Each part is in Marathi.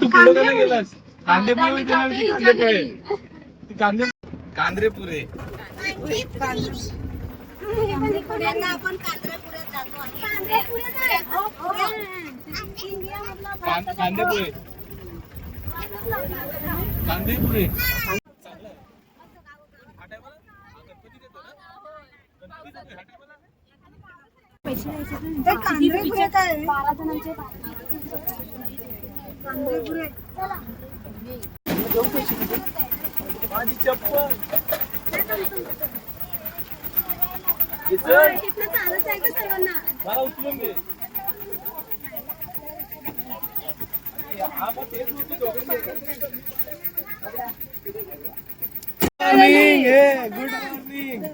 तू पुढे गेलास. कांदे पोहे होते ना ती कांदे. पोहे ती कांदे कांदे पुरे आता आपण कांद्रापुऱ्यात जातो. कां- कांदे पोहे कांदे पुरे कांद्रेपुरे काय बारा जणांचे कांद्रेपुरे माझी चप्पल मला उचलून घे गुड मॉर्निंग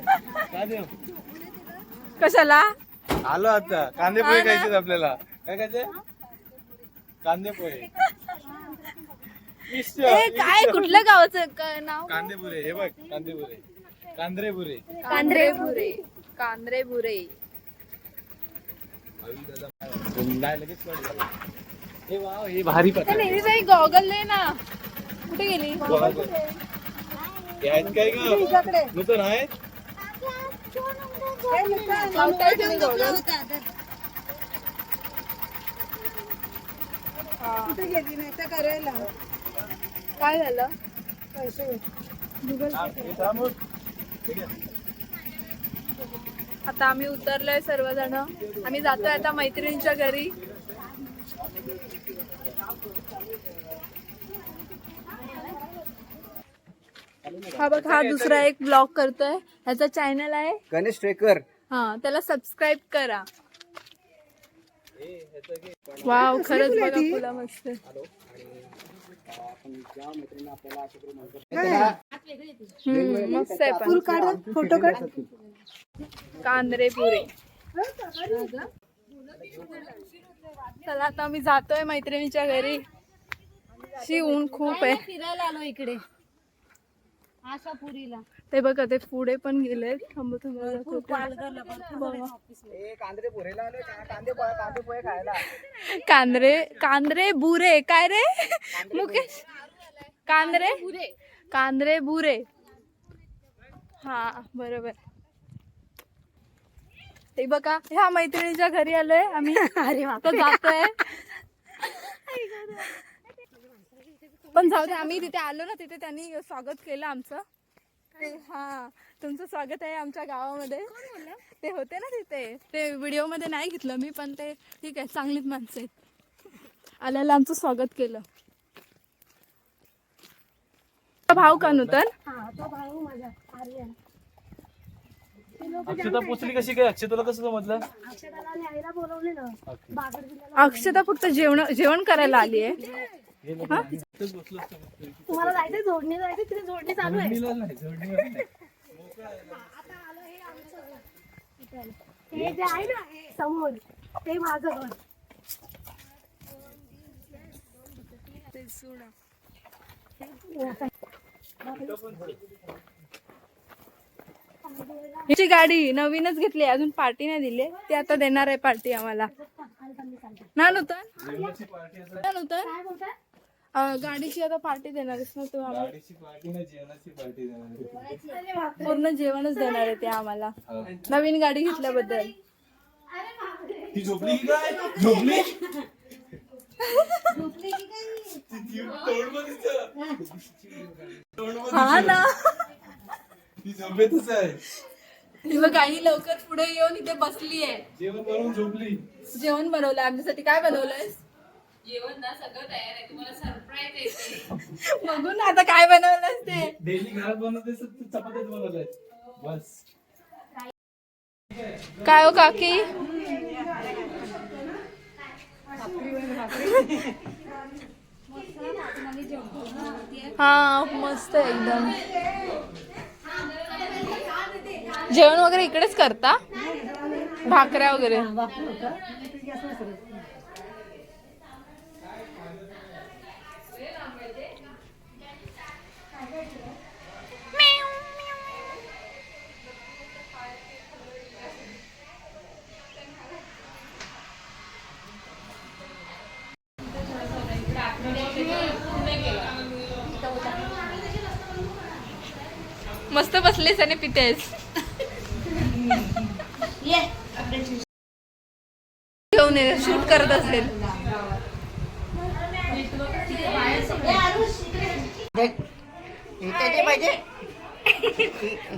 कशाला? आलो आता. कांदे पोहे खायचे आपल्याला. काय खायचे कांदे पोहे ए काय. कुठल्या गावाचं क- नाव? कांदे पुरे हे बघ कांदे पुरे कांद्रे पुरे कांद्रेपुरे. कांद्रेपुरे. नाही लगेच कळलं. हे वाव हे भारी गॉगल ले ना. कुठे गेली? हे आहेत काय ग? नूतन आहे? लावताय तुम्ही गॉगल? कुठे गेली नाही तर करायला काय झालं? पैसे आहे. आता आम्ही उतरलोय सर्वजण. आम्ही जातोय आता मैत्रिणींच्या घरी. हा बघ हा दुसरा एक ब्लॉग करतोय. ह्याचा चॅनल आहे. गणेश ट्रेकर. हा त्याला सबस्क्राईब करा. वाव खरंच बघा फुला मस्त. हम्म, मस्त आहे पण. काढ फोटो काढ. कांद्रे पुरे. चला आता आम्ही जातोय मैत्रिणीच्या घरी. शी ऊन खूप आहे. फिरायला आलो इकडे. आशापुरीला ते बघा ते पुढे पण गेले थांबू थांबू कांदे पोहेला आलोय का- कांदे पोहे कांदे पोहे खायला. कांद्रे कांद्रे बुरे काय रे? मुकेश? कांद्रे? कांद्रे बुरे. हा बरोबर. ते बघा ह्या मैत्रिणीच्या घरी आलोय आम्ही. अरे जातोय. पण जाऊ दे. आम्ही तिथे आलो ना तिथे त्यांनी स्वागत केलं आमचं. ते हा तुमचं स्वागत आहे आमच्या गावामध्ये. ते होते ना तिथे. ते व्हिडिओमध्ये नाही घेतलं मी पण ते ठीक आहे चांगलीच माणसं आहेत. आल्याला आमचं स्वागत केलं. भाव का नूतन? हा तो भाऊ माझा आर्यन. अक्षता पोचली कशी काय? अक्षताला कसं समजलं? अक्षराला आणि आईला बोलवले ना बागड जिल्ह्याला अक्षता फक्त जेवण जेवण करायला आली आहे तुम्हाला जायचंय? जोडणी जायचं तिथे जोडणी चालू आहे. हे जे आहे ना समोर ते माझं घर. हिची गाडी नवीनच घेतली अजून पार्टी नाही दिली ती आता देणार आहे पार्टी आम्हाला. ना नूतन असं ना नूतन अं, गाडीची आता पार्टी देणार आहेस ना तू आम्हाला? गाडीची पार्टी ना जेवणाची पार्टी देणार पूर्ण जेवणच देणार आहे ते आम्हाला. नवीन गाडी घेतल्याबद्दल. ती झोपली की काय? झोपली? ती तोंड बघ तिचं. तोंड बघ हा तिचं. ना. ती झोपेतच आहे. ही बघ आई लवकर पुढे येऊन इथे बसली आहे जेवण करून झोपली. जेवण बनवलं आमच्यासाठी काय बनवलंय बघू ना आता काय बनवलंय ते. डेली घरात बनवते तू चपात्याच बनवलंय. बस. काय हो काकी? हा मस्त आहे एकदम. जेवण वगैरे इकडेच करता? भाकऱ्या वगैरे? बसलेस आणि पितेस घेऊन ये शूट करत असेल.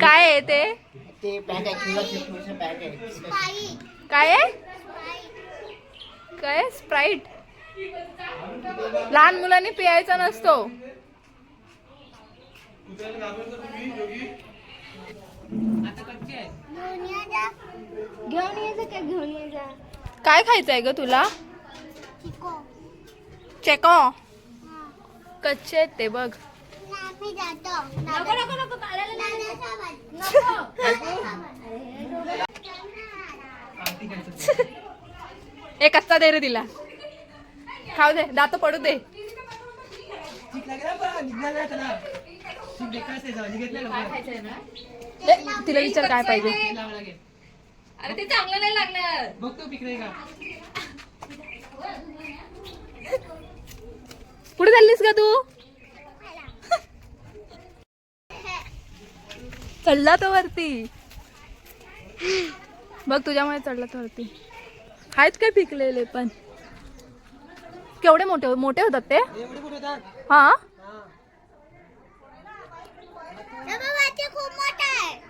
काय आहे ते? काय आहे? काय स्प्राईट लहान मुलांनी पियायचा नसतो. घेऊन ये जा. का घेऊन ये जा. काय खायचंय ग तुला? चेको. कच्चे आहेत ते बघ. मी जातो. नको नको नको एक कच्चा दे रे तिला. खाऊ दे दात पडू दे. तिला विचार काय पाहिजे. अरे ते चांगलं नाही लागणार. कुठे चाललीस का तू? चढला तो वरती. बघ तुझ्यामुळे चढला तो वरती. आहेत काय पिकलेले पण? केवढे मोठे मोठे होतात ते? हा खूप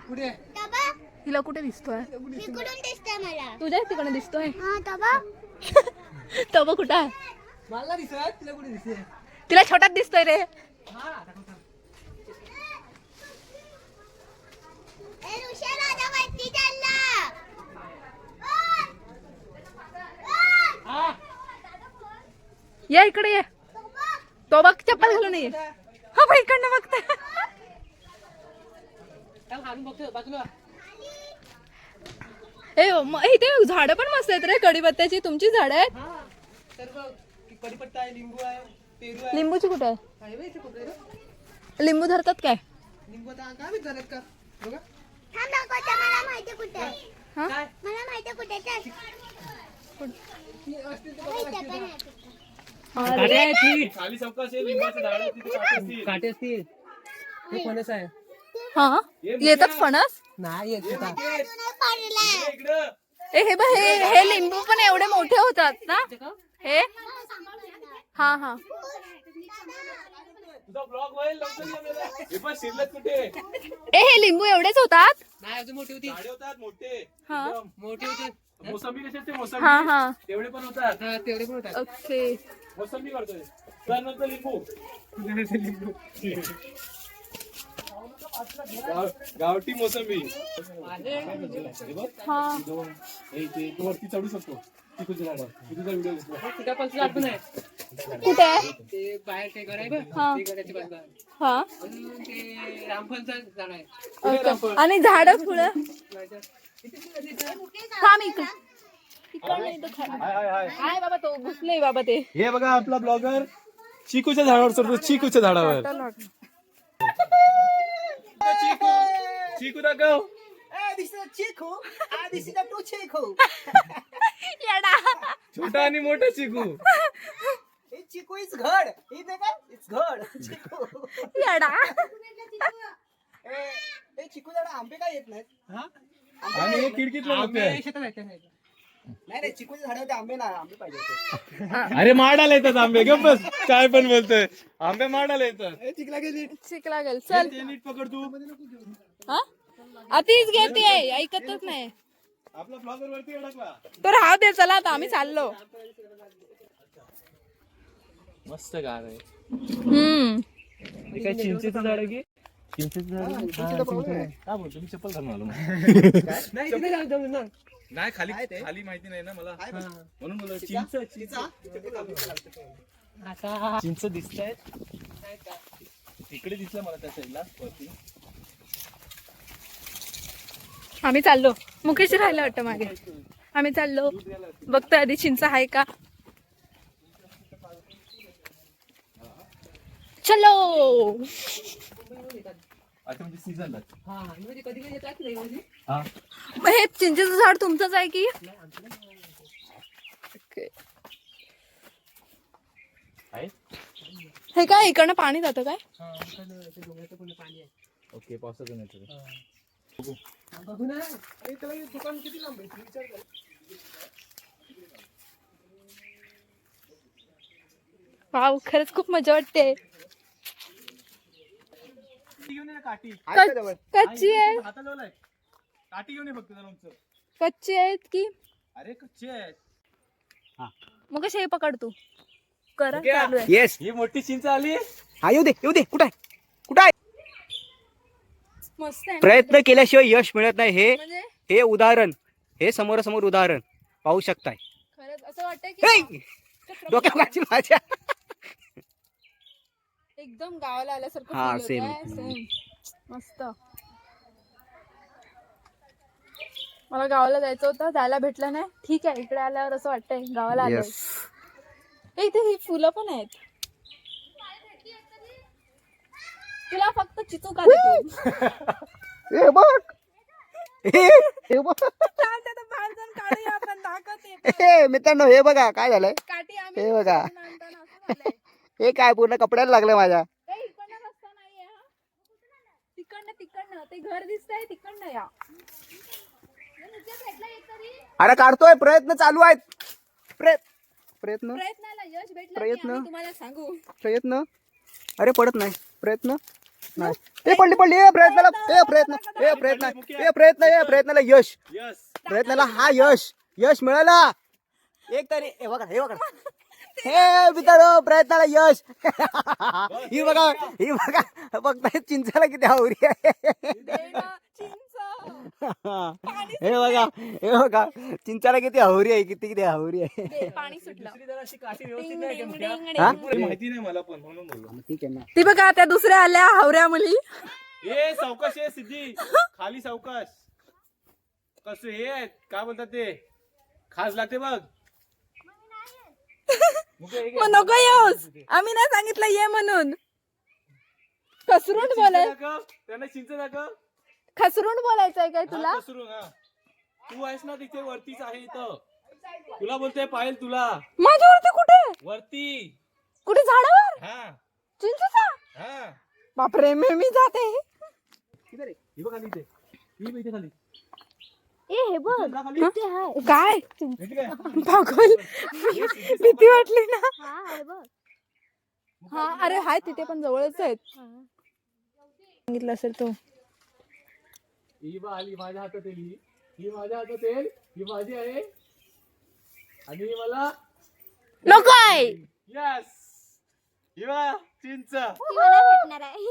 मोठा आहे कुठे तबा तिला कुठे दिसतोय? इकडून दिसतंय मला? तुझ्या तिकडे दिसतोय. हा तबा. तो बघ कुठं आहे? मला दिसत तिला कुठे दिसते तिला छोटाच दिसतोय रे. ए ऋषा राजा वरती चालला. या इकडे ये. तो बघ चप्पल घालून ये. हा बाई इकडनं बघता ए म- इथे झाडं पण मस्त आहेत रे कडीपत्त्याची तुमची झाडं आहेत. सर्व कढीपत्ता आहे लिंबू आहे पेरू आहे. लिंबूची कुठे आहे? लिंबू धरतात काय. हा? काटे असतील. हे? येतात फणस? नाही येत ए हे बघ हे हे लिंबू पण एवढे मोठे होतात ना? हे? हा हा. तुझा ब्लॉग होईल लवकर ये मेला. हे पण शिरलत कुठे ए हे लिंबू एवढेच होतात? नाही अजून मोठी होती. झाडे होतात मोठे. हा. मोठी होती. मोसंबी कशी असते? हा मोसंबी. हा तेवढे पण होतात. हा तेवढे पण होतात. ओके. मोसंबी करतोय. त्यानंतर लिंबू. गावठी मोसंबी. हे हा हे वरती चढू शकतो. कुठे आहे? ते बाहेर ते घर आहे बघ. हा. ते घराच्या बाजूला. हा. अजून ते रामफलचं झाड आहे. ओके. आणि झाड फुलं थांब इकडे. इकडनं इथं खा- हाय हाय हाय हाय बाबा तो घुसले बाबा ते. हे बघा आपला ब्लॉगर. चिकूच्या झाडावर चढतो चिकूच्या झाडावर चिकू चिकू दाखव येडा. छोटा आणि मोठा चिकू चिकू इज घड हे नाही का इट्स घड चिकू येडा. ए चिकू झाड आंबे काय येत नाहीत आणि हे खिडकीतलं मोठं आहे. शेतात आहेत त्या side ला. नाही नाही आंबे नाही आंबे पाहिजे. अरे माडाला येतात आंबे ग बस. काय पण बोलतोय आंबे माडाला येतात. चिकला गेली. चिक लागेल चल. ते नीट पकड तू. हा? अतिच घेते ऐकतच नाही. आपला ब्लॉगर वरती अडकला तो राहू दे चला आता आम्ही चाललो. मस्त गार आहे. हम्म. हे काय चिंचेचं झाड आहे की? चिंचेचं झाड? हा. काय बोलतो मी चप्पल घालून आलो मग. नाही खाली खाली माहिती नाही ना मला. म्हणून बोललो चिंच? चिंच आता चिंच दिसत तिकडे दिसलं मला त्या साईडला वरती. आम्ही चाललो. मुकेश राहिलं वाटतं मागे. आम्ही चाललो. बघतोय आधी चिंच आहे का? चलो! आता म्हणजे सीझनला हा म्हणजे कधी कधी येतात नाही म्हणजे हा. मग हे चिंचेचं झाड तुमचंच आहे की? ओके. आहे? हे काय इकडनं पाणी जातं काय? हा इकडनं ते डोंगराचं पूर्ण पाणी आहे. ओके पावसातून येतो बघू ना. अरे त्याला हे दुकान किती लांब आहे? विचार कर. वाव खरंच खूप मजा वाटते. काठी घेऊन ये ना काठी. आहे का जवळ? कच्ची आहे. हाताजवळ आहे काठी घेऊन ये फक्त जरा उंच. कच्ची आहेत की? अरे कच्चे आहेत. मग कशी हे पकड तू? करा ओके. चालू आहे. येस ही मोठी चिंच आली. हा येऊ दे येऊ दे. कुठं आहे? कुठं आहे? मस्त आहे ना? प्रयत्न केल्याशिवाय यश मिळत नाही. हे म्हणजे? हे उदाहरण. हे समोरासमोर उदाहरण. पाहू शकताय. खरंच असं वाटतं हे! की लागशील माझ्या एकदम गावाला आल्यासारखं feel same. होतंय. Same. मस्त. मला गावाला जायचं होतं जायला भेटलं नाही. ठीक आहे इकडे आल्यावर असं वाटतंय गावाला आलोय. ए, इथे ही फुलं पण आहेत. तुला फक्त चिचू का देतो? हे बघ. हे हे बघ. त्याचं बाहेर जाऊन काढूया आपण दाखवते. हे मित्रांनो हे बघा काय झालंय? काठी आम्ही हे बघा. घेऊन आणताना असं झालंय. हे काय पूर्ण कपड्याला लागलं माझ्या? ए, इकडनं रस्ता नाहीये हा. तिकडनं तिकडनं. ते घर दिसतंय तिकडनं या. अरे काढतोय. प्रयत्न चालू आहेत. प्रयत्न प्रयत्न. प्रयत्नाला यश भेटलं की प्रयत्न? आम्ही तुम्हाला सांगू. प्रयत्न. अरे पडत नाही. प्रयत्न. नाही. ए पडली पडली. ए प्रयत्नाला ए प्रयत्न. ए प्रयत्न. ए प्रयत्न ए प्रयत्नाला यश. यस प्रयत्नाला हा यश. यश मिळाला. एक तरी. हे बघा हे बघा हे मित्रांनो प्रयत्नाला यश. ही बघा ही बघा फक्त चिंचाला किती आवरी आहे. हे बघा हे बघा चिंचाला किती हावरी आहे किती किती हावरी आहे. हा? माहिती नाही मला पण म्हणून बोललो. ठीक आहे ना. ती बघा त्या दुसऱ्या आल्या हावऱ्या मुली ए सावकाश आहे सिद्धी. खाली सावकाश. कसं हे? आहेत काय बोलतात ते? खास लागते बघ. हे. मग नको येऊस. आम्ही नाही सांगितलं ये म्हणून. खसरून बोलाय त्यांना चिंच दाखव. खसरून बोलायचंय काय तुला? हा, हा. तू आहेस ना तिथे वरतीच आहे इथं. तुला बोलतोय पायल तुला. माझ्यावरती कुठे? वरती. कुठे झाडावर? हा. चिंचेचा? हा. बापरे मी मी जाते. ही बघ खाली इथे. ही बघ इथे खाली. ए हे बघ. ते हाय. काय? पागल भीती वाटली ना? हा बघ. हा अरे हाय तिथे पण जवळच आहेत. सांगितलं असेल तो. ही बा आली माझ्या हातात येईल ही. माझ्या हातात येईल ही माझी आहे. आणि ही मला नको आहे. यस ही बा चिंच. भेटणार आहे.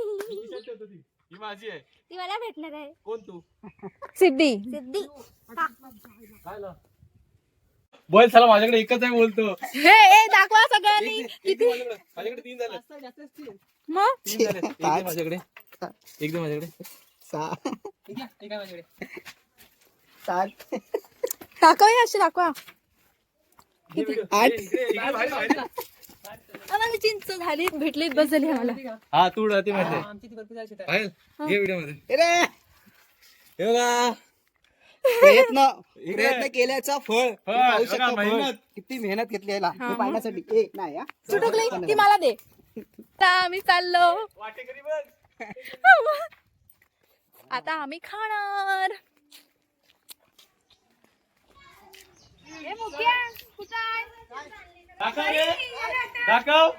ही माझी आहे. ती मला भेटणार आहे. कोण तू? सिद्धी. सिद्धी. काय ला बोल चला माझ्याकडे एकच आहे बोलतो हे ए दाखवा सगळ्यांनी. किती? माझ्याकडे तीन झाले. मग? तीन झाले. एक दे माझ्याकडे. एक दे माझ्याकडे. सहा. ठीक आहे ठीक आहे माझ्याकडे. सात. दाखवा हे अशी दाखवा. आठ. आम्हाला चिंच झाली भेटलीत बस झाली आम्हाला. हा तू राहते माहिती पाहिल हे. व्हिडिओमध्ये. हे बघा. प्रयत्न. प्रयत्न केल्याचा फळ. फळ, तुम्ही पाहू बघा, शकता फळ. मेहनत. किती मेहनत घेतली आहे हे. पाहण्यासाठी. ए नाही हा. चुटुकली ती मला दे. आता आम्ही चाललो. आता आम्ही खाणार. दाखव रे दाखव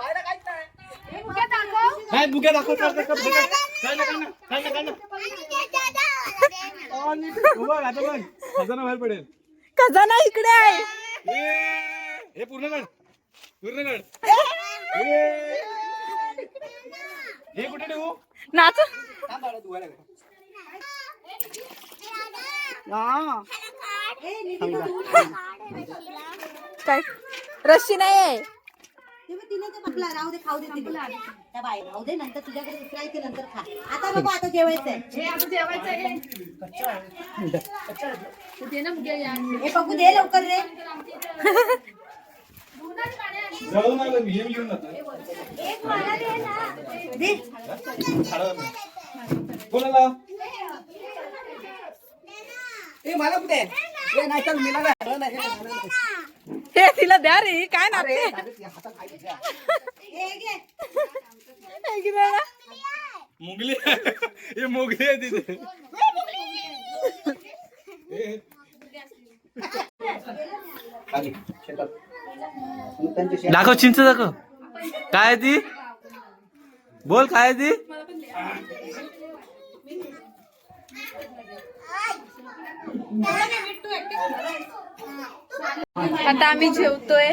नाही बुक्या दाखव चल, दाखव, बुक्या. काय ना, काय ना, काय ना, काय ना. अहो, नीट. हो बघ, आता बघ. खजाना बाहेर पडेल खजाना इकडे आहे ए, हे पूर्ण काढ पूर्ण काढ ए. हे कुठे ठेवू नाच थांब बाळा, तू व्हायला लागला. हा. काय रस्सी नाही आहे तिने ते म्हटलं राहू दे खाऊ दे तिने त्या बाई राहू दे नंतर तुझ्याकडे दुसरा आहे ते नंतर खा. आता नको आता जेवायचंय. हे बघू दे लवकर रे हे मला कुठे हे तिला द्या रे काय ना ना. मुगली हे मुगली आहे तिथे दाखव चिंच दाखव. काय ती? बोल काय ती? आता आम्ही जेवतोय.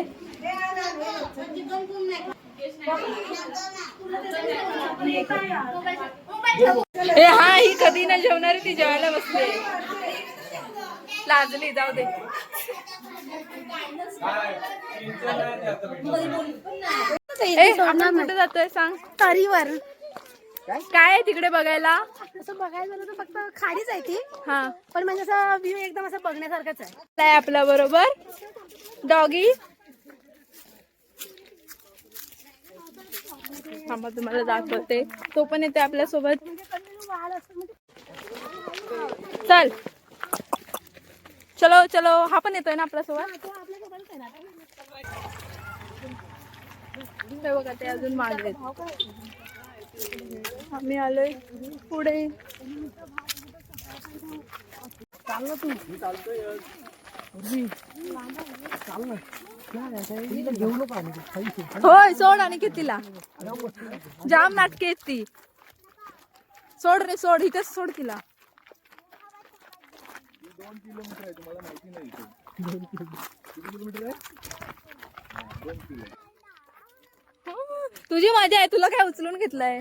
ए हा ही कधी नाही जेवणार ती जेवायला बसते लाजली जाऊ दे. कुठे जातोय सांग. तरीवर. काय आहे तिकडे बघायला? असं बघायला झालं तर फक्त खाडीच आहे ती. हा. पण म्हणजे असं व्ह्यू एकदम असं बघण्यासारखंच आहे. काय आपल्या बरोबर? डॉगी थांबा तुम्हाला दाखवते. तो पण येते आपल्यासोबत चल. चलो चलो. हा पण येतोय ना आपल्यासोबत बघा ते अजून मागे. आम्ही आलोय पुढे. होय सोड आणि कितीला जाम नाटके आहेत ती. सोड रे सोड इथेच सोड तिला. हो, तुझी मजा आहे तुला काय उचलून घेतलंय?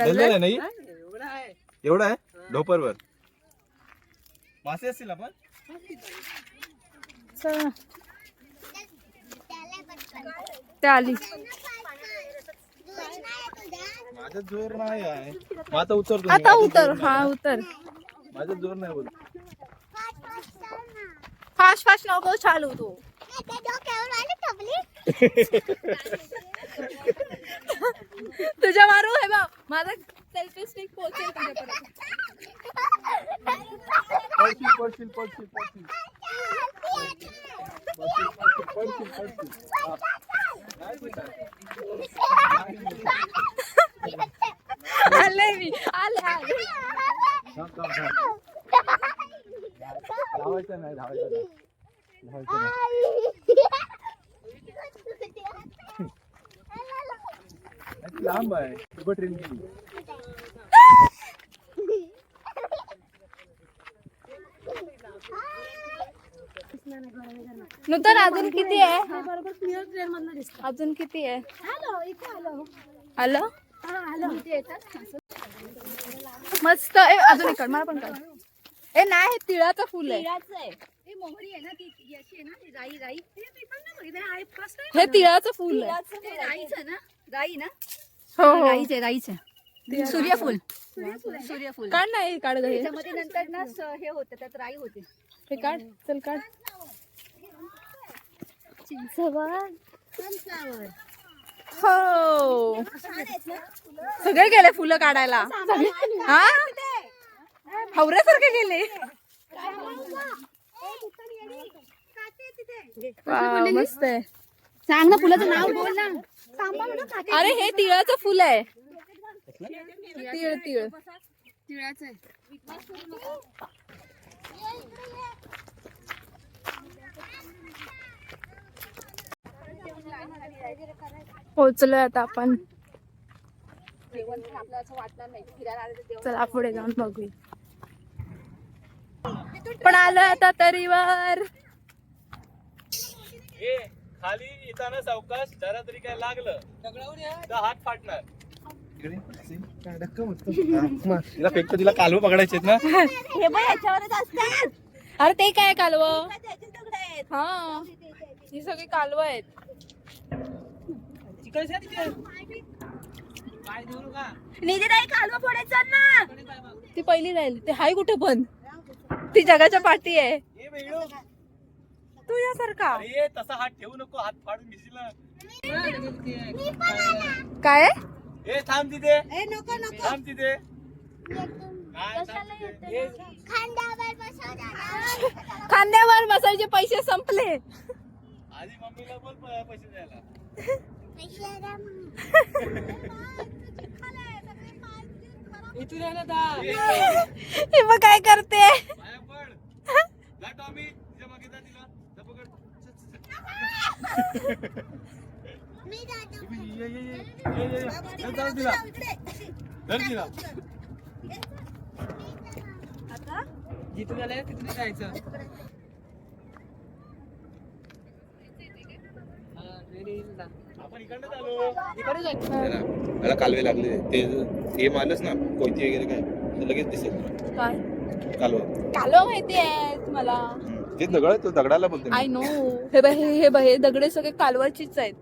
आहे नाही. एवढा आहे? ढोपरवर. मासे असतील आपण? चला. ते आली. माझा जोर नाही आहे. मग आता उतरतो मी. आता उतर. हा उतर. माझा जोर नाही बोल फास्ट फास्ट नको चालू तू. तुझ्या मारू हे बघ माझा सेल्फी स्टिक पोहोचेल तुझ्यापर्यंत. पडशील पडशील पडशील पडशील पडशील. आले मी आले आले. धावायचं नाही धावायचं नाही. धावायचं नाही. लांब आहे. उभं ट्रेन गेली. नूतन अजून किती आहे? बरोबर क्लिअर ट्रेन मधनं दिसतं. अजून किती आहे? हॅलो आलो हा मस्त. ए अजून काढ, मला पण ए नाही हे तिळाचं फुल आहे. आहे. आहे. आहे हे तिळाचं फुल आहे. ते राईचं ना. राई ना. हो हो. राईचे राईचे सूर्यफूल सूर्यफूल काढ नाही काढ गं हे. त्याच्यामध्ये नंतर ना स- हे होतं त्यात राई होते. हे काढ चल काढ. हो. सगळे गेले फुलं काढायला. हा? हवऱ्यासारखे गेले. वा, मस्त आहे. सांग ना फुलाचं नाव बोल ना. अरे हे तिळाचं फुल आहे. तिळ तिळ. तिळाचं आहे. पोहोचलोय आता आपण. चला पुढे जाऊन बघू पण आलोय आता तरीवर. ए. खाली येताना सावकाश जरा तरी काय लागलं तर हात फाटणार. तिला फेकतो तिला कालव पकडायचे ना. अरे ते काय कालव? हा. ही सगळी कालव आहेत. निधी कालवा फोडायचा ना. ती पहिली राहिली. ते हाय कुठे पण? ती जगाच्या पाठी आहे. ए वेळू तू यासारखा. अरे तसा हात ठेवू नको हात फाडून घेशील ना. काय? ए थांब तिथे. ए नको नको. थांब तिथे. खांद्यावर बसायचे पैसे संपले. आधी मम्मीला बोल पैसे द्यायला. हे मग काय करते पाया पड जा टॉमी तिच्यामागे जा तिला जा पकड. चालू त्याला कालवे लागले. ते हे मारलंच ना कोयती वगैरे काय लगेच दिसेल. काय? कालवा. कालो माहिती आहे मला. ते दगड आहे, तो दगडाला बोलते आय नो हे बघ हे हे बघ हे दगडे सगळे कालवाचीच आहेत.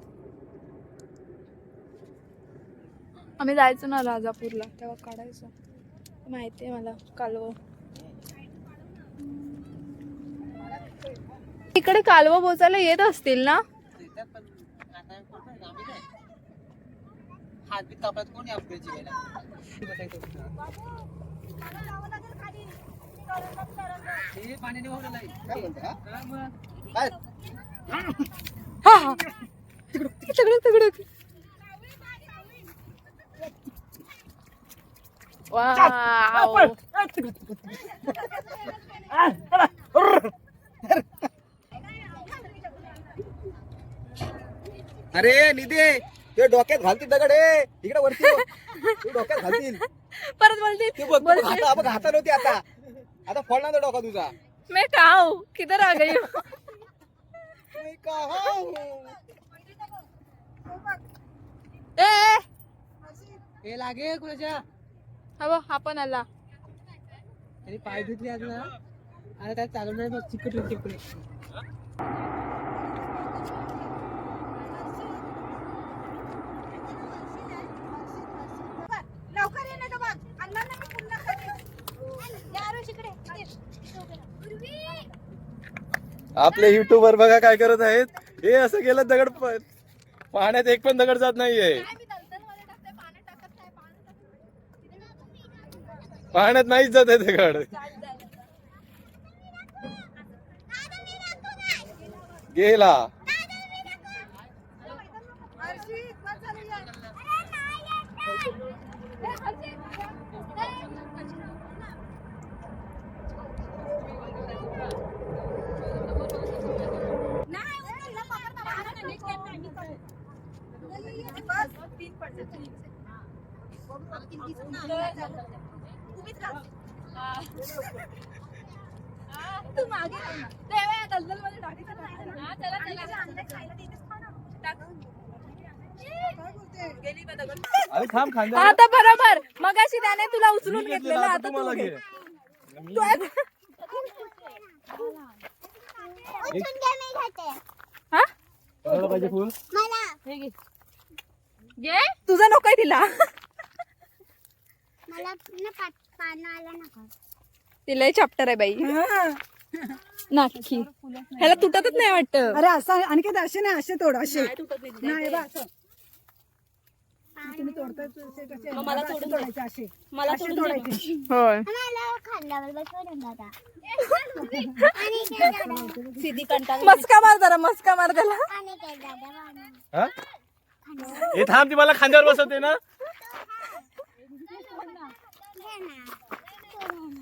आम्ही जायचो ना राजापूरला तेव्हा काढायचो. माहिती आहे मला कालव. इकडे कालव बोचायला येत असतील ना? हा हा? तिकडे तिकडे वाव. अरे निधे ते डोक्यात घालतील दगड इकडे वरती. ते डोक्यात घालतील. परत बोलते ते बघ बघ, हाता बघ हाता नव्हती आता. आता फोडणार ना डोका तुझा. मैं काऊ किधर आ गई हूँ? मी कहा? ए हे लागे कुणाच्या? हा बघ हा पण आला. आणि पाय धुतले आज ना. आता त्यात चालू नाही बघ चिकट होईल तिकडे लवकर ये ना बघ अण्णा मी पुन्हा खाली आपले युट्यूबर बघा काय करत आहेत. हे असं गेलं दगड पाण्यात एक पण दगड जात नाहीये. पाण्यात नाहीच जात आहे दगड. गेला. तू मागे राह ना. तेव्हा या दलदलमध्ये टाकायचं नाही. आणि त्याचं खायला देतेस खा ना. टाक. गेली का दगड? अरे थांब खांद्या आता बरोबर मगाशी त्याने तुला उचलून घेतलेलं आता तू तुम्हाला घे. घे तू आता- हा? कळलं पाहिजे फुल हे घे. घे तुझा नकोय तिला. मला पानं आला नका तिला चॅप्टर आहे बाई. नाटकी ह्याला तुटतच नाही वाटत. अरे असं आणखी असे नाही असे तोड असे. नाही बा असं तुम्ही तोडताय तसे कसे मला असे तोडून तोडायचे असे. मला असे तोडायचे. होय. मला खांद्यावर बसवून दादा. सिधी कंटाळ मस्का मार जरा मस्का मार त्याला. आणि काय दादा हा? हे थांब ती मला खांद्यावर बसवते ना.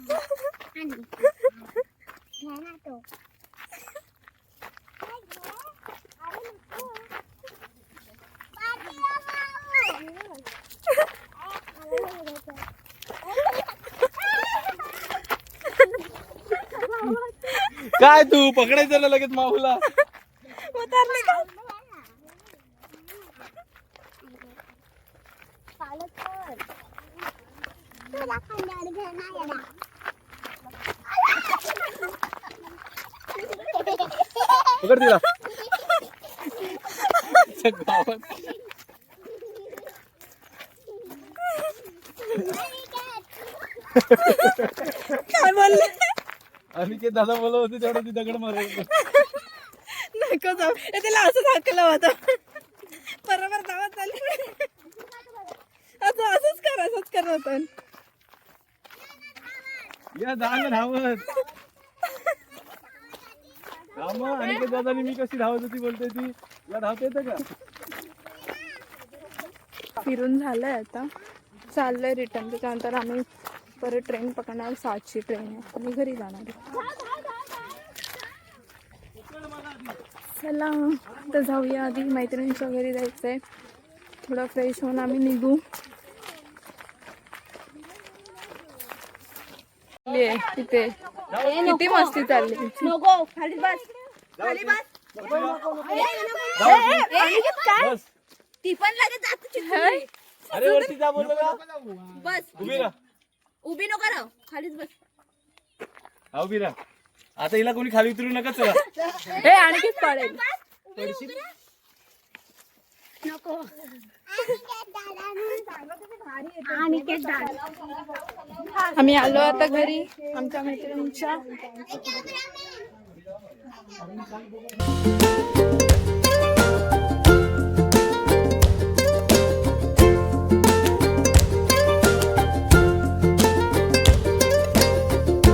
काय तू? पकडायचं ना लगेच माऊला. उतरले का? तुला खांद्यावर. पकड तिला. काय बोलले? आणि ते दादा बोलत होते तेवढं ती दगड मारायचं नको जाऊ. ए, त्याला असंच हाकलं होतं बरोबर धावत चालली असं असंच कर होतं. या धाव धावत. दादानी मी कशी धावत होती बोलते ती? या धावता येतं का? फिरून झालंय आता. चाललंय रिटर्न त्याच्यानंतर आम्ही परत ट्रेन पकडणार सातची ट्रेन आहे. घरी जाणार आहे. चला तर जाऊया आधी मैत्रिणींच्या घरी जायचंय. थोडं फ्रेश होऊन आम्ही निघू. तिथे. किती मस्ती चालली तिची. नको खाली बस. खाली बस. बस. ती पण लगेच. अरे वरती जा बोललो ना बस. उभी राहा. उभी नको राहू. खालीच बस. हा, उभी राहा. आता हिला कोणी खाली उतरू नका चला. ए आणखीच पाडेल नको. आम्ही आलो आता घरी आमच्या मैत्रिणींच्या.